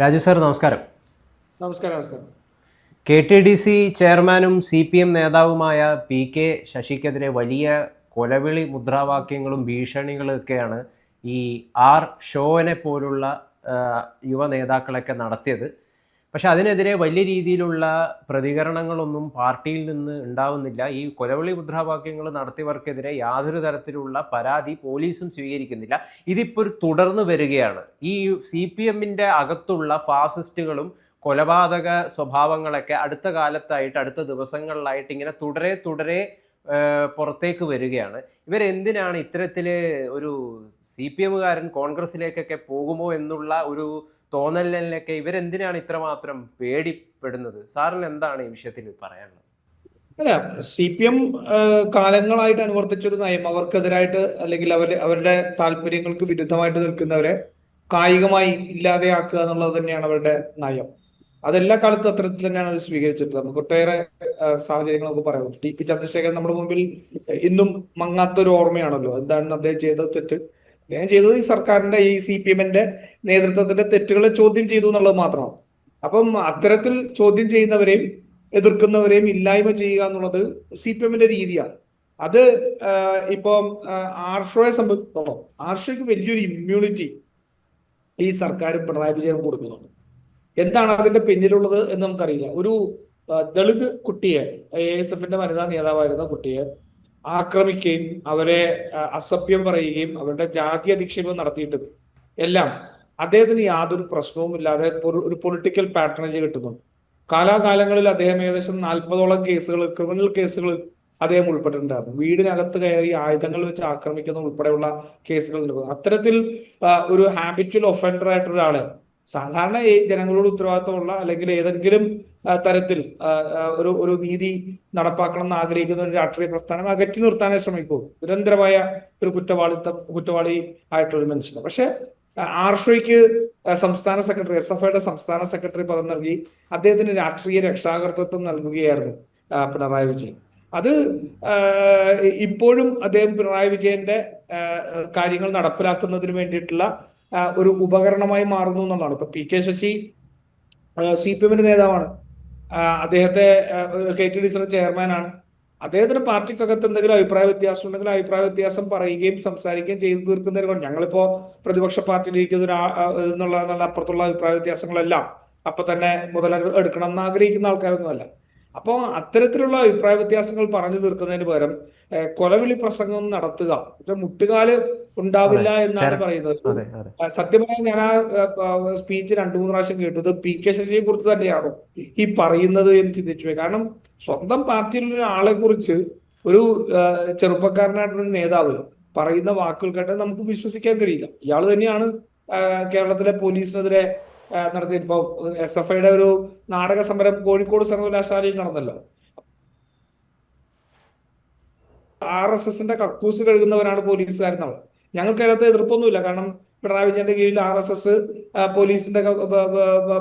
Raju sir നമസ്കാരം. നമസ്കാരം നമസ്കാരം. കെ ടി ഡി സി ചെയർമാനും സി പി എം നേതാവുമായ പി കെ ശശിക്കെതിരെ വലിയ കൊലവിളി മുദ്രാവാക്യങ്ങളും ഭീഷണികളും ഒക്കെയാണ് ഈ ആർ ഷോനെ പോലുള്ള യുവ നേതാക്കളൊക്കെ നടത്തിയത്. പക്ഷെ അതിനെതിരെ വലിയ രീതിയിലുള്ള പ്രതികരണങ്ങളൊന്നും പാർട്ടിയിൽ നിന്ന് ഉണ്ടാവുന്നില്ല. ഈ കൊലവിളി മുദ്രാവാക്യങ്ങൾ നടത്തിയവർക്കെതിരെ യാതൊരു തരത്തിലുള്ള പരാതി പോലീസും സ്വീകരിക്കുന്നില്ല. ഇതിപ്പോൾ തുടർന്ന് വരികയാണ്. ഈ സി പി എമ്മിന്റെ അകത്തുള്ള ഫാസിസ്റ്റുകളും കൊലപാതക സ്വഭാവങ്ങളൊക്കെ അടുത്ത കാലത്തായിട്ട് അടുത്ത ദിവസങ്ങളിലായിട്ട് ഇങ്ങനെ തുടരെ തുടരെ പുറത്തേക്ക് വരികയാണ്. ഇവരെന്തിനാണ് ഇത്തരത്തിൽ ഒരു സി പി എമ്മുകാരൻ കോൺഗ്രസിലേക്കൊക്കെ പോകുമോ എന്നുള്ള ഒരു തോന്നലിലൊക്കെ ഇവരെന്തിനാണ് ഇത്രമാത്രം പേടിപ്പെടുന്നത്? സാറിന് എന്താണ് ഈ വിഷയത്തിൽ പറയാനുള്ളത്? അല്ല സി പി എം കാലങ്ങളായിട്ട് അനുവർത്തിച്ചൊരു നയം അവർക്കെതിരായിട്ട് അല്ലെങ്കിൽ അവരുടെ അവരുടെ താല്പര്യങ്ങൾക്ക് വിരുദ്ധമായിട്ട് നിൽക്കുന്നവരെ കായികമായി ഇല്ലാതെയാക്കുക എന്നുള്ളത് തന്നെയാണ് അവരുടെ നയം. അതെല്ലാ കാലത്തും അത്തരത്തിൽ തന്നെയാണ് അവർ സ്വീകരിച്ചിട്ടുള്ളത്. നമുക്ക് ഒട്ടേറെ സാഹചര്യങ്ങൾ നമുക്ക് പറയാം ടി പി ചന്ദ്രശേഖരൻ നമ്മുടെ മുമ്പിൽ ഇന്നും മങ്ങാത്തൊരു ഓർമ്മയാണല്ലോ. എന്താണ് അദ്ദേഹം ചെയ്ത തെറ്റ്? അദ്ദേഹം ചെയ്തത് ഈ സർക്കാരിന്റെ ഈ സി പി എമ്മിന്റെ നേതൃത്വത്തിന്റെ തെറ്റുകളെ ചോദ്യം ചെയ്തു എന്നുള്ളത് മാത്രമാണ്. അപ്പം അത്തരത്തിൽ ചോദ്യം ചെയ്യുന്നവരെയും എതിർക്കുന്നവരെയും ഇല്ലായ്മ ചെയ്യുക എന്നുള്ളത് സി പി എമ്മിന്റെ രീതിയാണ്. അത് ഇപ്പം ആർഷോയെ സംബന്ധിച്ചോളം ആർഷോയ്ക്ക് വലിയൊരു ഇമ്മ്യൂണിറ്റി ഈ സർക്കാർ പിണറായി വിജയൻ കൊടുക്കുന്നുണ്ട്. എന്താണ് അതിന്റെ പിന്നിലുള്ളത് എന്ന് നമുക്കറിയില്ല. ഒരു ദളിത് കുട്ടിയെ എ എസ് എഫിന്റെ വനിതാ നേതാവായിരുന്ന കുട്ടിയെ ആക്രമിക്കുകയും അവരെ അസഭ്യം പറയുകയും അവരുടെ ജാതി അധിക്ഷേപം നടത്തിയിട്ട് എല്ലാം അദ്ദേഹത്തിന് യാതൊരു പ്രശ്നവും ഇല്ലാതെ ഒരു പൊളിറ്റിക്കൽ പാറ്റേണേജ് കിട്ടുന്നുണ്ട് കാലാകാലങ്ങളിൽ അദ്ദേഹം ഏകദേശം നാൽപ്പതോളം കേസുകൾ ക്രിമിനൽ കേസുകൾ അദ്ദേഹം ഉൾപ്പെട്ടിട്ടുണ്ടായിരുന്നു. വീടിനകത്ത് കയറി ആയുധങ്ങൾ വെച്ച് ആക്രമിക്കുന്ന ഉൾപ്പെടെയുള്ള കേസുകൾ അത്തരത്തിൽ ഒരു ഹാബിച്വൽ ഒഫൻഡർ ആയിട്ടുള്ള ഒരാളെ സാധാരണ ഈ ജനങ്ങളോട് ഉത്തരവാദിത്തമുള്ള അല്ലെങ്കിൽ ഏതെങ്കിലും തരത്തിൽ ഒരു ഒരു നീതി നടപ്പാക്കണം എന്ന് ആഗ്രഹിക്കുന്ന ഒരു രാഷ്ട്രീയ പ്രസ്ഥാനം അകറ്റി നിർത്താനേ ശ്രമിക്കൂ. നിരന്തരമായ ഒരു കുറ്റവാളിത്തം കുറ്റവാളി ആയിട്ടുള്ള മനുഷ്യന്. പക്ഷെ ആർഷോയ്ക്ക് സംസ്ഥാന സെക്രട്ടറി എസ് എഫ് ഐയുടെ സംസ്ഥാന സെക്രട്ടറി പദം നൽകി അദ്ദേഹത്തിന് രാഷ്ട്രീയ രക്ഷാകർത്തൃത്വം നൽകുകയായിരുന്നു പിണറായി വിജയൻ. അത് ഇപ്പോഴും അദ്ദേഹം പിണറായി വിജയന്റെ കാര്യങ്ങൾ നടപ്പിലാക്കുന്നതിന് വേണ്ടിയിട്ടുള്ള ഒരു ഉപകരണമായി മാറുന്നു എന്നുള്ളതാണ്. ഇപ്പൊ P K Sasi C P എമ്മിന്റെ നേതാവാണ്. അദ്ദേഹത്തെ കെ ടി ഡി സിയുടെ ചെയർമാനാണ്. അദ്ദേഹത്തിന് പാർട്ടിക്കകത്ത് എന്തെങ്കിലും അഭിപ്രായ വ്യത്യാസം ഉണ്ടെങ്കിൽ അഭിപ്രായ വ്യത്യാസം പറയുകയും സംസാരിക്കുകയും ചെയ്തു തീർക്കുന്ന ഒരു ഞങ്ങളിപ്പോ പ്രതിപക്ഷ പാർട്ടിയിലിരിക്കുന്ന എന്നുള്ള അപ്പുറത്തുള്ള അഭിപ്രായ വ്യത്യാസങ്ങളെല്ലാം അപ്പൊ തന്നെ മുതൽ എടുക്കണം എന്ന് ആഗ്രഹിക്കുന്ന ആൾക്കാരൊന്നുമല്ല. അപ്പോൾ അത്തരത്തിലുള്ള അഭിപ്രായ വ്യത്യാസങ്ങൾ പറഞ്ഞു തീർക്കുന്നതിന് പകരം കൊലവിളി പ്രസംഗം നടത്തുക. പക്ഷെ മുട്ടുകാൽ ഉണ്ടാവില്ല എന്നാണ് പറയുന്നത്. അതെ അതെ. സത്യം പറഞ്ഞാൽ ഞാൻ ആ സ്പീച്ച് രണ്ടു മൂന്ന് പ്രാവശ്യം കേട്ടത് പി കെ ശശിയെ കുറിച്ച് തന്നെയാണോ ഈ പറയുന്നത് എന്ന് ചിന്തിച്ചു പോയി. കാരണം സ്വന്തം പാർട്ടിയിലുള്ള ഒരാളെ കുറിച്ച് ഒരു ചെറുപ്പക്കാരനായിട്ടുള്ള നേതാവ് പറയുന്ന വാക്കുകൾ കേട്ടാൽ നമുക്ക് വിശ്വസിക്കാൻ കഴിയില്ല. ഇയാൾ തന്നെയാണ് കേരളത്തിലെ പോലീസിനെതിരെ ആ, നടത്തിയ ഇപ്പൊ എസ് എഫ് ഐയുടെ ഒരു നാടക സമരം കോഴിക്കോട് സർവകലാശാലയിൽ നടന്നല്ലോ. ആർ എസ് എസിന്റെ കക്കൂസ് കഴുകുന്നവരാണ് പോലീസുകാരെന്നവർ ഞങ്ങൾക്ക് അതിനകത്ത് എതിർപ്പൊന്നുമില്ല. കാരണം പിണറായി വിജയന്റെ കീഴിൽ ആർ എസ് എസ് പോലീസിന്റെ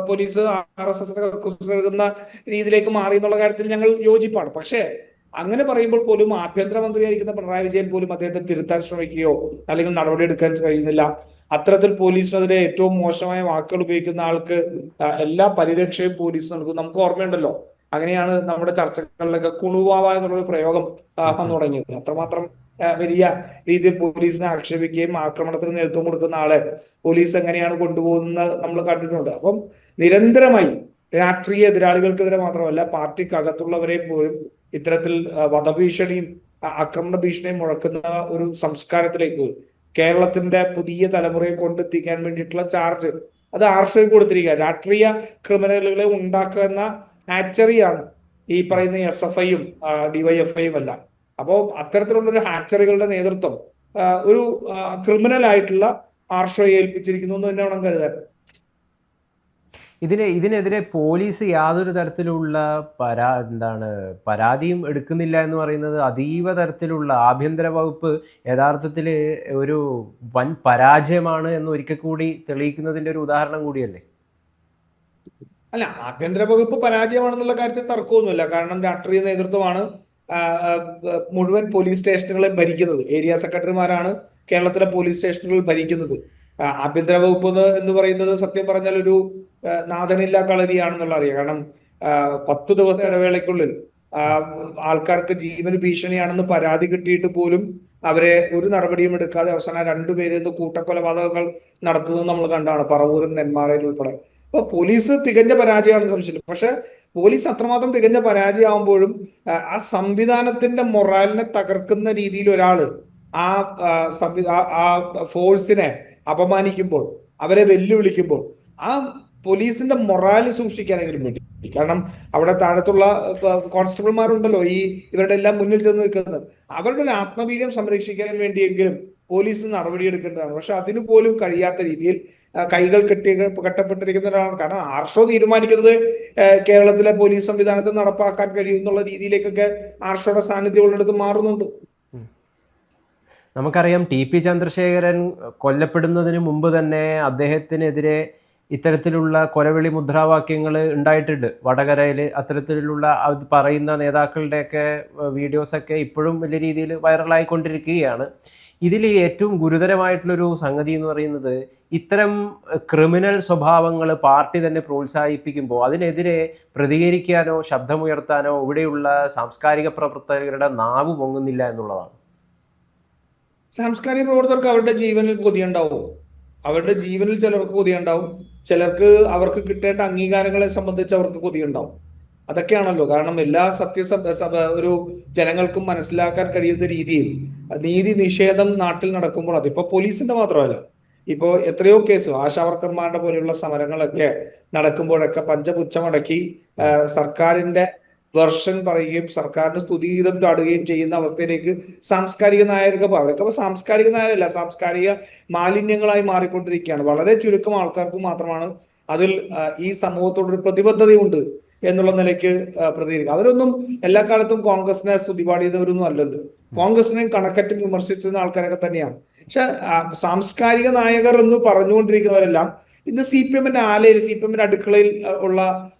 പോലീസ് ആർ എസ് എസിന്റെ കക്കൂസ് കഴുകുന്ന രീതിയിലേക്ക് മാറി എന്നുള്ള കാര്യത്തിൽ ഞങ്ങൾ യോജിപ്പാണ്. പക്ഷേ അങ്ങനെ പറയുമ്പോൾ പോലും ആഭ്യന്തരമന്ത്രിയായിരിക്കുന്ന പിണറായി വിജയൻ പോലും അദ്ദേഹത്തെ തിരുത്താൻ ശ്രമിക്കുകയോ അല്ലെങ്കിൽ നടപടിയെടുക്കാൻ കഴിയുന്നില്ല. അത്തരത്തിൽ പോലീസിനെതിരെ ഏറ്റവും മോശമായ വാക്കുകൾ ഉപയോഗിക്കുന്ന ആൾക്ക് എല്ലാ പരിരക്ഷയും പോലീസ് നൽകും. നമുക്ക് ഓർമ്മയുണ്ടല്ലോ അങ്ങനെയാണ് നമ്മുടെ ചർച്ചകളിലൊക്കെ കുണുവാവ എന്നുള്ള പ്രയോഗം തുടങ്ങിയത്. അത്രമാത്രം വലിയ രീതിയിൽ പോലീസിനെ ആക്ഷേപിക്കുകയും ആക്രമണത്തിന് നേതൃത്വം കൊടുക്കുന്ന ആളെ പോലീസ് എങ്ങനെയാണ് കൊണ്ടുപോകുന്നത് നമ്മൾ കണ്ടിട്ടുണ്ട്. അപ്പം നിരന്തരമായി രാഷ്ട്രീയ എതിരാളികൾക്കെതിരെ മാത്രമല്ല പാർട്ടിക്കകത്തുള്ളവരെ പോലും ഇത്തരത്തിൽ വധഭീഷണിയും ആക്രമണ ഭീഷണിയും മുഴക്കുന്ന ഒരു സംസ്കാരത്തിലേക്ക് കേരളത്തിന്റെ പുതിയ തലമുറയെ കൊണ്ടെത്തിക്കാൻ വേണ്ടിയിട്ടുള്ള ചാർജ് അത് ആർഷോയും കൊടുത്തിരിക്കുക. രാഷ്ട്രീയ ക്രിമിനലുകളെ ഉണ്ടാക്കുന്ന ഹാച്ചറിയാണ് ഈ പറയുന്ന എസ് എഫ് ഐയും ഡിവൈഎഫ്ഐയും എല്ലാം. അപ്പോൾ അത്തരത്തിലുള്ള ഒരു ഹാച്ചറികളുടെ നേതൃത്വം ഒരു ക്രിമിനൽ ആയിട്ടുള്ള ആർഷോയെ ഏൽപ്പിച്ചിരിക്കുന്നു എന്ന് തന്നെ വേണം കരുതാൻ. ഇതിന് ഇതിനെതിരെ പോലീസ് യാതൊരു തരത്തിലുള്ള പരാ എന്താണ് പരാതിയും എടുക്കുന്നില്ല എന്ന് പറയുന്നത് അതീവ തരത്തിലുള്ള ആഭ്യന്തര വകുപ്പ് യഥാർത്ഥത്തിൽ ഒരു വൻ പരാജയമാണ് എന്ന് ഒരിക്കൽ കൂടി തെളിയിക്കുന്നതിന്റെ ഒരു ഉദാഹരണം കൂടിയല്ലേ? അല്ല ആഭ്യന്തര വകുപ്പ് പരാജയമാണെന്നുള്ള കാര്യത്തിൽ തർക്കമൊന്നുമില്ല. കാരണം രാഷ്ട്രീയ നേതൃത്വമാണ് മുഴുവൻ പോലീസ് സ്റ്റേഷനുകളെ ഭരിക്കുന്നത്. ഏരിയ സെക്രട്ടറിമാരാണ് കേരളത്തിലെ പോലീസ് സ്റ്റേഷനുകൾ ഭരിക്കുന്നത്. ആഭ്യന്തര വകുപ്പ് എന്ന് പറയുന്നത് സത്യം പറഞ്ഞാൽ ഒരു നാഥനില്ലാ കളരിയാണെന്നുള്ള അറിയാം. കാരണം പത്ത് ദിവസ ഇടവേളയ്ക്കുള്ളിൽ ആൾക്കാർക്ക് ജീവന് ഭീഷണിയാണെന്ന് പരാതി കിട്ടിയിട്ട് പോലും അവരെ ഒരു നടപടിയും എടുക്കാതെ അവസാനം രണ്ടുപേരിൽ നിന്ന് കൂട്ടക്കൊലപാതകങ്ങൾ നടത്തുന്നത് നമ്മൾ കണ്ടാണ് പറവൂരും നെന്മാറയിൽ ഉൾപ്പെടെ. അപ്പൊ പോലീസ് തികഞ്ഞ പരാജയമാണെന്ന് സംശയമില്ല. പക്ഷെ പോലീസ് അത്രമാത്രം തികഞ്ഞ പരാജയമാകുമ്പോഴും ആ സംവിധാനത്തിന്റെ മൊറാലിനെ തകർക്കുന്ന രീതിയിൽ ഒരാൾ ആ സംവി ആ- ഫോഴ്സിനെ അപമാനിക്കുമ്പോൾ അവരെ വെല്ലുവിളിക്കുമ്പോൾ ആ പോലീസിന്റെ മൊറാൽ സൂക്ഷിക്കാനെങ്കിലും വേണ്ടി കാരണം അവിടെ താഴത്തുള്ള കോൺസ്റ്റബിൾമാരുണ്ടല്ലോ ഈ ഇവരുടെ എല്ലാം മുന്നിൽ ചെന്ന് നിൽക്കുന്നത്. അവരുടെ ഒരു ആത്മവീര്യം സംരക്ഷിക്കാൻ വേണ്ടിയെങ്കിലും പോലീസ് നടപടിയെടുക്കേണ്ടതാണ്. പക്ഷെ അതിനു പോലും കഴിയാത്ത രീതിയിൽ കൈകൾ കെട്ടി കെട്ടപ്പെട്ടിരിക്കുന്ന ഒരാളാണ്. കാരണം ആർഷോ തീരുമാനിക്കുന്നത് കേരളത്തിലെ പോലീസ് സംവിധാനത്തെ നടപ്പാക്കാൻ കഴിയും എന്നുള്ള രീതിയിലേക്കൊക്കെ ആർഷോയുടെ സാന്നിധ്യം ഉള്ളിടത്ത് മാറുന്നുണ്ട്. നമുക്കറിയാം ടി പി ചന്ദ്രശേഖരൻ കൊല്ലപ്പെടുന്നതിന് മുമ്പ് തന്നെ അദ്ദേഹത്തിനെതിരെ ഇത്തരത്തിലുള്ള കൊലവിളി മുദ്രാവാക്യങ്ങൾ ഉണ്ടായിട്ടുണ്ട്. വടകരയിൽ അത്തരത്തിലുള്ള അത് പറയുന്ന നേതാക്കളുടെയൊക്കെ വീഡിയോസൊക്കെ ഇപ്പോഴും വലിയ രീതിയിൽ വൈറലായിക്കൊണ്ടിരിക്കുകയാണ്. ഇതിൽ ഏറ്റവും ഗുരുതരമായിട്ടുള്ളൊരു സംഗതി എന്ന് പറയുന്നത് ഇത്തരം ക്രിമിനൽ സ്വഭാവങ്ങൾ പാർട്ടി തന്നെ പ്രോത്സാഹിപ്പിക്കുമ്പോൾ അതിനെതിരെ പ്രതികരിക്കാനോ ശബ്ദമുയർത്താനോ ഇവിടെയുള്ള സാംസ്കാരിക പ്രവർത്തകരുടെ നാവ് പൊങ്ങുന്നില്ല എന്നുള്ളതാണ്. സാംസ്കാരിക പ്രവർത്തകർക്ക് അവരുടെ ജീവനിൽ കൊതിയുണ്ടാവുമോ അവരുടെ ജീവനിൽ ചിലർക്ക് കൊതിയുണ്ടാവും. ചിലർക്ക് അവർക്ക് കിട്ടേണ്ട അംഗീകാരങ്ങളെ സംബന്ധിച്ച് അവർക്ക് കൊതിയുണ്ടാവും. അതൊക്കെയാണല്ലോ. കാരണം എല്ലാ സത്യസഭ സഭ ഒരു ജനങ്ങൾക്കും മനസ്സിലാക്കാൻ കഴിയുന്ന രീതിയിൽ നീതി നിഷേധം നാട്ടിൽ നടക്കുമ്പോൾ അതിപ്പോ പോലീസിന്റെ മാത്രമല്ല. ഇപ്പോ എത്രയോ കേസ് ആശാവർക്കർമാരുടെ പോലെയുള്ള സമരങ്ങളൊക്കെ നടക്കുമ്പോഴൊക്കെ പഞ്ചപുച്ഛമടക്കി സർക്കാരിന്റെ വെർഷൻ പറയുകയും സർക്കാരിന് സ്തുതിഗീതം ചാടുകയും ചെയ്യുന്ന അവസ്ഥയിലേക്ക് സാംസ്കാരിക നായകർക്ക് അവരൊക്കെ അപ്പൊ സാംസ്കാരിക നായരല്ല സാംസ്കാരിക മാലിന്യങ്ങളായി മാറിക്കൊണ്ടിരിക്കുകയാണ്. വളരെ ചുരുക്കം ആൾക്കാർക്ക് മാത്രമാണ് അതിൽ ഈ സമൂഹത്തോടൊരു പ്രതിബദ്ധതയുണ്ട് എന്നുള്ള നിലയ്ക്ക് പ്രതികരിക്കുക. അവരൊന്നും എല്ലാ കാലത്തും കോൺഗ്രസിനെ സ്തുതി പാടിയവരൊന്നും അല്ലല്ലോ. കോൺഗ്രസിനെയും കണക്കറ്റും വിമർശിച്ചിരുന്ന ആൾക്കാരൊക്കെ തന്നെയാണ്. പക്ഷെ സാംസ്കാരിക നായകർ എന്ന് പറഞ്ഞുകൊണ്ടിരിക്കുന്നവരെല്ലാം ഇന്ന് സി പി എമ്മിന്റെ ആലയിൽ സി പി എമ്മിന്റെ അടുക്കളയിൽ ഉള്ള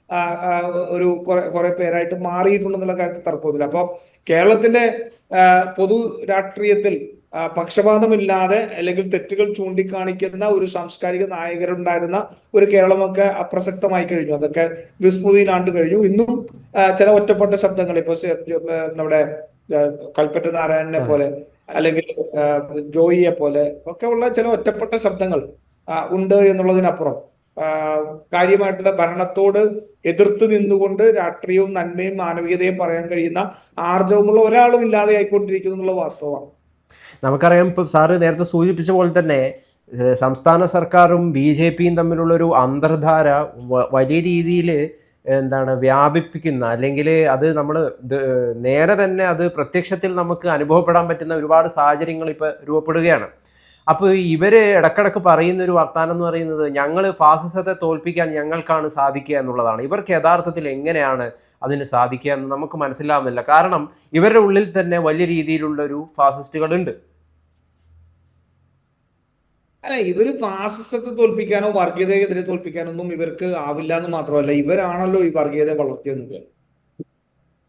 ഒരു കുറെ കുറെ പേരായിട്ട് മാറിയിട്ടുണ്ടെന്നുള്ള കാര്യത്തിൽ തർക്കമൊന്നുമില്ല. അപ്പൊ കേരളത്തിന്റെ പൊതു രാഷ്ട്രീയത്തിൽ പക്ഷപാതമില്ലാതെ അല്ലെങ്കിൽ തെറ്റുകൾ ചൂണ്ടിക്കാണിക്കുന്ന ഒരു സാംസ്കാരിക നായകരുണ്ടായിരുന്ന ഒരു കേരളമൊക്കെ അപ്രസക്തമായി കഴിഞ്ഞു. അതൊക്കെ വിസ്മൃതിയിലാണ്ട് കഴിഞ്ഞു. ഇന്നും ചില ഒറ്റപ്പെട്ട ശബ്ദങ്ങൾ ഇപ്പൊ നമ്മുടെ കൽപ്പറ്റ നാരായണനെ പോലെ അല്ലെങ്കിൽ ജോയിയെ പോലെ ഒക്കെ ഉള്ള ചില ഒറ്റപ്പെട്ട ശബ്ദങ്ങൾ ഉണ്ട് എന്നുള്ളതിനപ്പുറം. കാര്യമായിട്ടുള്ള ഭരണത്തോട് എതിർത്ത് നിന്നുകൊണ്ട് രാഷ്ട്രീയവും നന്മയും മാനവികതയും പറയാൻ കഴിയുന്ന ആർജവുമുള്ള ഒരാളും ഇല്ലാതെ ആയിക്കൊണ്ടിരിക്കുന്നു എന്നുള്ള വാസ്തവമാണ്. നമുക്കറിയാം ഇപ്പം സാറ് നേരത്തെ സൂചിപ്പിച്ച പോലെ തന്നെ സംസ്ഥാന സർക്കാരും ബി ജെ പിയും തമ്മിലുള്ളൊരു അന്തർധാര വലിയ രീതിയിൽ എന്താണ് വ്യാപിപ്പിക്കുന്ന അല്ലെങ്കിൽ അത് നമ്മൾ നേരെ തന്നെ അത് പ്രത്യക്ഷത്തിൽ നമുക്ക് അനുഭവപ്പെടാൻ പറ്റുന്ന ഒരുപാട് സാഹചര്യങ്ങൾ ഇപ്പോൾ രൂപപ്പെടുകയാണ്. അപ്പോൾ ഇവർ ഇടക്കിടക്ക് പറയുന്ന ഒരു വർത്താനം എന്ന് പറയുന്നത് ഞങ്ങൾ ഫാസിസത്തെ തോൽപ്പിക്കാൻ ഞങ്ങൾക്കാണ് സാധിക്കുക എന്നുള്ളതാണ്. ഇവർക്ക് യഥാർത്ഥത്തിൽ എങ്ങനെയാണ് അതിന് സാധിക്കുക എന്ന് നമുക്ക് മനസ്സിലാവുന്നില്ല. കാരണം ഇവരുടെ ഉള്ളിൽ തന്നെ വലിയ രീതിയിലുള്ള ഒരു ഫാസിസ്റ്റുകളുണ്ട്. അല്ല ഇവർ ഫാസിസത്തെ തോൽപ്പിക്കാനോ വർഗീയതയെതിരെ തോൽപ്പിക്കാനൊന്നും ഇവർക്ക് ആവില്ല എന്ന് മാത്രമല്ല ഇവരാണല്ലോ ഈ വർഗീയത വളർത്തിയത്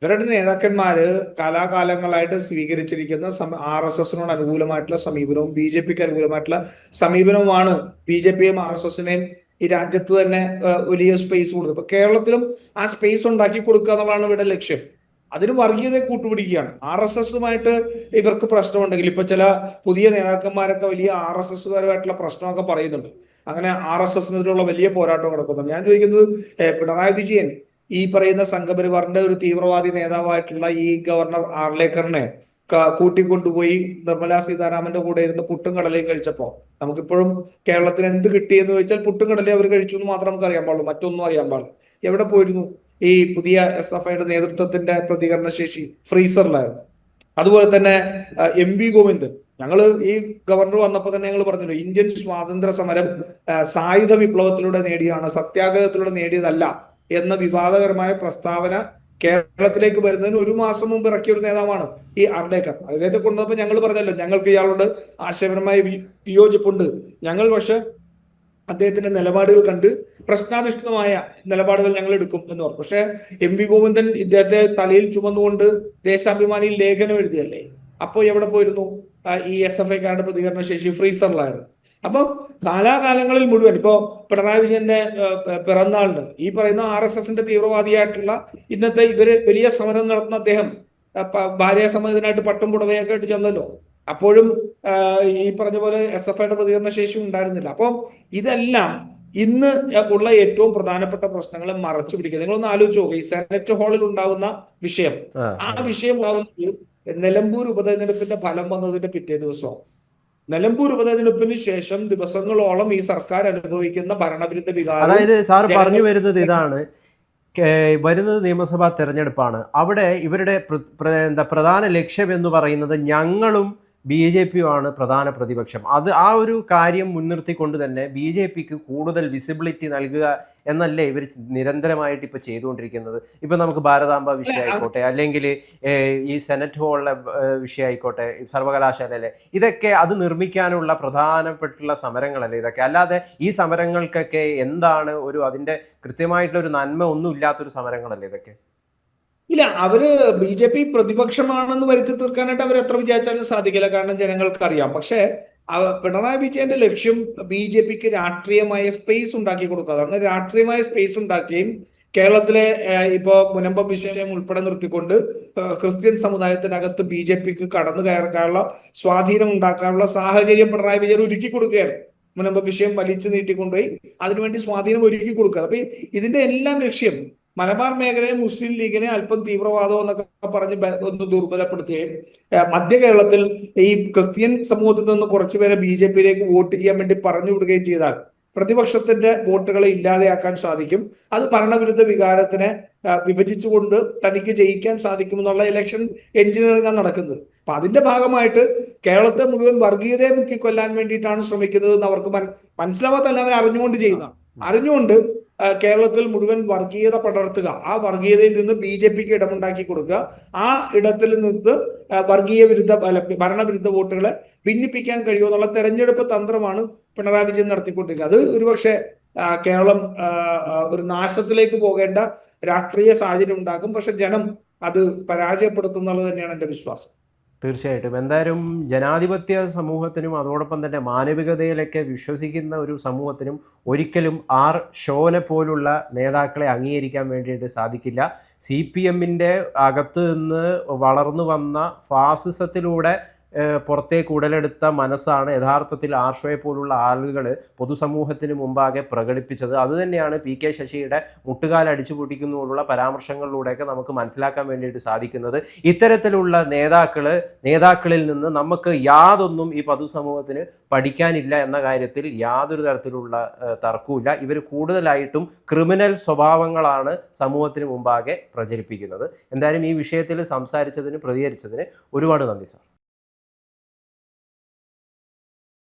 ഇവരുടെ നേതാക്കന്മാര് കാലാകാലങ്ങളായിട്ട് സ്വീകരിച്ചിരിക്കുന്ന ആർ എസ് എസിനോട് അനുകൂലമായിട്ടുള്ള സമീപനവും ബി ജെ പിക്ക് അനുകൂലമായിട്ടുള്ള സമീപനവുമാണ് ബി ജെ പിയും ആർ എസ് എസിനെയും ഈ രാജ്യത്ത് തന്നെ വലിയ സ്പേസ് കൊടുത്തത്. ഇപ്പൊ കേരളത്തിലും ആ സ്പേസ് ഉണ്ടാക്കി കൊടുക്കുക എന്നുള്ളതാണ് ഇവരുടെ ലക്ഷ്യം. അതിന് വർഗീയതയെ കൂട്ടുപിടിക്കുകയാണ്. ആർ എസ് എസുമായിട്ട് ഇവർക്ക് പ്രശ്നമുണ്ടെങ്കിൽ ഇപ്പൊ ചില പുതിയ നേതാക്കന്മാരൊക്കെ വലിയ ആർ എസ് എസുകാരുമായിട്ടുള്ള പ്രശ്നമൊക്കെ പറയുന്നുണ്ട്. അങ്ങനെ ആർ എസ് എസിനെതിരെയുള്ള വലിയ പോരാട്ടം നടക്കുന്നുണ്ട് ഞാൻ ചോദിക്കുന്നത് പിണറായി വിജയൻ ഈ പറയുന്ന സംഘപരിവാറിന്റെ ഒരു തീവ്രവാദി നേതാവായിട്ടുള്ള ഈ ഗവർണർ ആർലേക്കറിനെ കൂട്ടിക്കൊണ്ടുപോയി നിർമ്മലാ സീതാരാമന്റെ കൂടെ ഇരുന്ന് പുട്ടും കടലയും കഴിച്ചപ്പോ നമുക്കിപ്പോഴും കേരളത്തിന് എന്ത് കിട്ടി എന്ന് ചോദിച്ചാൽ പുട്ടും കടലയും അവർ കഴിച്ചു എന്ന് മാത്രം നമുക്ക് അറിയാൻ പാടുള്ളൂ. മറ്റൊന്നും അറിയാൻ പാടില്ല. എവിടെ പോയിരുന്നു? ഈ പുതിയ എസ് എഫ് ഐയുടെ നേതൃത്വത്തിന്റെ പ്രതികരണ ശേഷി ഫ്രീസറിലായിരുന്നു. അതുപോലെ തന്നെ എം വി ഗോവിന്ദൻ. ഞങ്ങൾ ഈ ഗവർണർ വന്നപ്പോൾ തന്നെ ഞങ്ങൾ പറഞ്ഞല്ലോ ഇന്ത്യൻ സ്വാതന്ത്ര്യ സമരം സായുധ വിപ്ലവത്തിലൂടെ നേടിയാണ് സത്യാഗ്രഹത്തിലൂടെ നേടിയതല്ല എന്ന വിവാദകരമായ പ്രസ്താവന കേരളത്തിലേക്ക് വരുന്നതിന് ഒരു മാസം മുമ്പ് ഇറക്കിയ ഒരു നേതാവാണ് ഈ അർഡേക്കർ അദ്ദേഹത്തെ കൊണ്ടുവന്നപ്പോൾ ഞങ്ങൾ പറഞ്ഞല്ലോ ഞങ്ങൾക്ക് ഇയാളോട് ആശയപരമായ വിയോജിപ്പുണ്ട്. ഞങ്ങൾ പക്ഷെ അദ്ദേഹത്തിന്റെ നിലപാടുകൾ കണ്ട് പ്രശ്നാധിഷ്ഠിതമായ നിലപാടുകൾ ഞങ്ങൾ എടുക്കും എന്ന് പറഞ്ഞു. പക്ഷെ എം വി ഗോവിന്ദൻ ഇദ്ദേഹത്തെ തലയിൽ ചുമന്നുകൊണ്ട് ദേശാഭിമാനിയിൽ ലേഖനം എഴുതിയല്ലേ അപ്പോ എവിടെ പോയിരുന്നു? ഈ എസ് എഫ് ഐക്കാരുടെ പ്രതികരണ ശേഷി ഫ്രീസറിലായിരുന്നു. അപ്പം കാലാകാലങ്ങളിൽ മുഴുവൻ ഇപ്പോ പിണറായി വിജയന്റെ പിറന്നാളിന് ഈ പറയുന്ന ആർ എസ് എസിന്റെ തീവ്രവാദിയായിട്ടുള്ള ഇന്നത്തെ ഇവർ വലിയ സമരം നടത്തുന്ന അദ്ദേഹം ഭാര്യ സമയത്തിനായിട്ട് പട്ടും പുടവയൊക്കെ ആയിട്ട് ചെന്നല്ലോ. അപ്പോഴും ഈ പറഞ്ഞ പോലെ എസ് എഫ് ഐയുടെ പ്രതികരണ ശേഷി ഉണ്ടായിരുന്നില്ല. അപ്പം ഇതെല്ലാം ഇന്ന് ഉള്ള ഏറ്റവും പ്രധാനപ്പെട്ട പ്രശ്നങ്ങളെ മറച്ചു പിടിക്കുക. നിങ്ങളൊന്ന് ആലോചിച്ച് നോക്കുക ഈ സെനറ്റ് ഹാളിൽ ഉണ്ടാകുന്ന വിഷയം. ആ, ആ വിഷയം ഉണ്ടാകുന്നത് നിലമ്പൂർ ഉപതെരഞ്ഞെടുപ്പിന്റെ ഫലം വന്നതിന്റെ പിറ്റേ ദിവസമാണ് നിലമ്പൂർ ഉപതെരഞ്ഞെടുപ്പിന് ശേഷം ദിവസങ്ങളോളം ഈ സർക്കാർ അനുഭവിക്കുന്ന ഭരണവിരുദ്ധ വികാരം അതായത് സാർ പറഞ്ഞു വരുന്നത് ഇതാണ്. വരുന്നത് നിയമസഭാ തെരഞ്ഞെടുപ്പാണ്. അവിടെ ഇവരുടെ എന്താ പ്രധാന ലക്ഷ്യം എന്ന് പറയുന്നത് ഞങ്ങളും ബി ജെ പിയുമാണ് പ്രധാന പ്രതിപക്ഷം. അത് ആ ഒരു കാര്യം മുൻനിർത്തിക്കൊണ്ട് തന്നെ ബി ജെ പിക്ക് കൂടുതൽ വിസിബിലിറ്റി നൽകുക എന്നല്ലേ ഇവർ നിരന്തരമായിട്ട് ഇപ്പോൾ ചെയ്തുകൊണ്ടിരിക്കുന്നത്. ഇപ്പം നമുക്ക് ഭാരതാംബ വിഷയമായിക്കോട്ടെ അല്ലെങ്കിൽ ഈ സെനറ്റ് ഹോളിലെ വിഷയമായിക്കോട്ടെ സർവകലാശാലയിലെ ഇതൊക്കെ അത് നിർമ്മിക്കാനുള്ള പ്രധാനപ്പെട്ടുള്ള സമരങ്ങളല്ലേ ഇതൊക്കെ? അല്ലാതെ ഈ സമരങ്ങൾക്കൊക്കെ എന്താണ് ഒരു അതിന്റെ കൃത്യമായിട്ടുള്ള ഒരു നന്മ ഒന്നും ഇല്ലാത്തൊരു സമരങ്ങളല്ലേ ഇതൊക്കെ? ഇല്ല അവർ ബി ജെ പി പ്രതിപക്ഷമാണെന്ന് വരുത്തി തീർക്കാനായിട്ട് അവർ എത്ര വിചാരിച്ചാലും സാധിക്കില്ല. കാരണം ജനങ്ങൾക്ക് അറിയാം പക്ഷേ പിണറായി വിജയന്റെ ലക്ഷ്യം ബി ജെ പിക്ക് രാഷ്ട്രീയമായ സ്പേസ് ഉണ്ടാക്കി കൊടുക്കുക. അതാണ് രാഷ്ട്രീയമായ സ്പേസ് ഉണ്ടാക്കുകയും കേരളത്തിലെ ഇപ്പോ മുനമ്പം വിഷയം ഉൾപ്പെടെ നിർത്തിക്കൊണ്ട് ക്രിസ്ത്യൻ സമുദായത്തിനകത്ത് ബി ജെ പിക്ക് കടന്നു കയറാനുള്ള സ്വാധീനം ഉണ്ടാക്കാനുള്ള സാഹചര്യം പിണറായി വിജയൻ ഒരുക്കി കൊടുക്കുകയാണ്. മുനമ്പം വിഷയം വലിച്ചു നീട്ടിക്കൊണ്ടുപോയി അതിനുവേണ്ടി സ്വാധീനം ഒരുക്കി കൊടുക്കുക. അപ്പൊ ഇതിന്റെ എല്ലാം ലക്ഷ്യം മലബാർ മേഖലയെ മുസ്ലിം ലീഗിനെ അല്പം തീവ്രവാദം എന്നൊക്കെ പറഞ്ഞ് ഒന്ന് ദുർബലപ്പെടുത്തുകയും മധ്യ കേരളത്തിൽ ഈ ക്രിസ്ത്യൻ സമൂഹത്തിൽ നിന്ന് കുറച്ചുപേരെ ബി ജെ പിയിലേക്ക് വോട്ട് ചെയ്യാൻ വേണ്ടി പറഞ്ഞു വിടുകയും ചെയ്താൽ പ്രതിപക്ഷത്തിന്റെ വോട്ടുകളെ ഇല്ലാതെയാക്കാൻ സാധിക്കും. അത് ഭരണവിരുദ്ധ വികാരത്തിനെ വിഭജിച്ചുകൊണ്ട് തനിക്ക് ജയിക്കാൻ സാധിക്കുമെന്നുള്ള ഇലക്ഷൻ എഞ്ചിനീയറിംഗ് നടക്കുന്നത്. അപ്പൊ അതിന്റെ ഭാഗമായിട്ട് കേരളത്തെ മുഴുവൻ വർഗീയതയെ മുക്കിക്കൊല്ലാൻ വേണ്ടിയിട്ടാണ് ശ്രമിക്കുന്നത് എന്ന് അവർക്ക് മനസ്സിലാവാത്ത മനസ്സിലാവാത്തല്ല അവർ അറിഞ്ഞുകൊണ്ട് ചെയ്യുന്നതാണ്. അറിഞ്ഞുകൊണ്ട് കേരളത്തിൽ മുഴുവൻ വർഗീയത പടർത്തുക. ആ വർഗീയതയിൽ നിന്ന് ബി ജെ പിക്ക് ഇടമുണ്ടാക്കി കൊടുക്കുക. ആ ഇടത്തിൽ നിന്ന് വർഗീയ വിരുദ്ധ ഭരണവിരുദ്ധ വോട്ടുകളെ ഭിന്നിപ്പിക്കാൻ കഴിയുമെന്നുള്ള തെരഞ്ഞെടുപ്പ് തന്ത്രമാണ് പിണറായി വിജയൻ നടത്തിക്കൊണ്ടിരിക്കുന്നത് അത് ഒരുപക്ഷെ കേരളം ഒരു നാശത്തിലേക്ക് പോകേണ്ട രാഷ്ട്രീയ സാഹചര്യം ഉണ്ടാക്കും. പക്ഷെ ജനം അത് പരാജയപ്പെടുത്തും എന്നുള്ളത് തന്നെയാണ് എന്റെ വിശ്വാസം. തീർച്ചയായിട്ടും. എന്തായാലും ജനാധിപത്യ സമൂഹത്തിനും അതോടൊപ്പം തന്നെ മാനവികതയിലൊക്കെ വിശ്വസിക്കുന്ന ഒരു സമൂഹത്തിനും ഒരിക്കലും ആർ ഷോനെ പോലുള്ള നേതാക്കളെ അംഗീകരിക്കാൻ വേണ്ടിയിട്ട് സാധിക്കില്ല. സി പി എമ്മിന്റെ അകത്ത് നിന്ന് വളർന്നു വന്ന ഫാസിസത്തിലൂടെ പുറത്തേക്ക് ഉടലെടുത്ത മനസ്സാണ് യഥാർത്ഥത്തിൽ ആർഷോയെ പോലുള്ള ആളുകൾ പൊതുസമൂഹത്തിന് മുമ്പാകെ പ്രകടിപ്പിച്ചത്. അതുതന്നെയാണ് പി കെ ശശിയുടെ മുട്ടുകാൽ അടിച്ചു പൊട്ടിക്കുന്നതിനുള്ള പരാമർശങ്ങളിലൂടെയൊക്കെ നമുക്ക് മനസ്സിലാക്കാൻ വേണ്ടിയിട്ട് സാധിക്കുന്നത്. ഇത്തരത്തിലുള്ള നേതാക്കൾ നേതാക്കളിൽ നിന്ന് നമുക്ക് യാതൊന്നും ഈ പൊതുസമൂഹത്തിന് പഠിക്കാനില്ല എന്ന കാര്യത്തിൽ യാതൊരു തരത്തിലുള്ള തർക്കവുമില്ല. ഇവർ കൂടുതലായിട്ടും ക്രിമിനൽ സ്വഭാവങ്ങളാണ് സമൂഹത്തിന് മുമ്പാകെ പ്രചരിപ്പിക്കുന്നത്. എന്തായാലും ഈ വിഷയത്തിൽ സംസാരിച്ചതിന് പ്രതികരിച്ചതിന് ഒരുപാട് നന്ദി സാർ.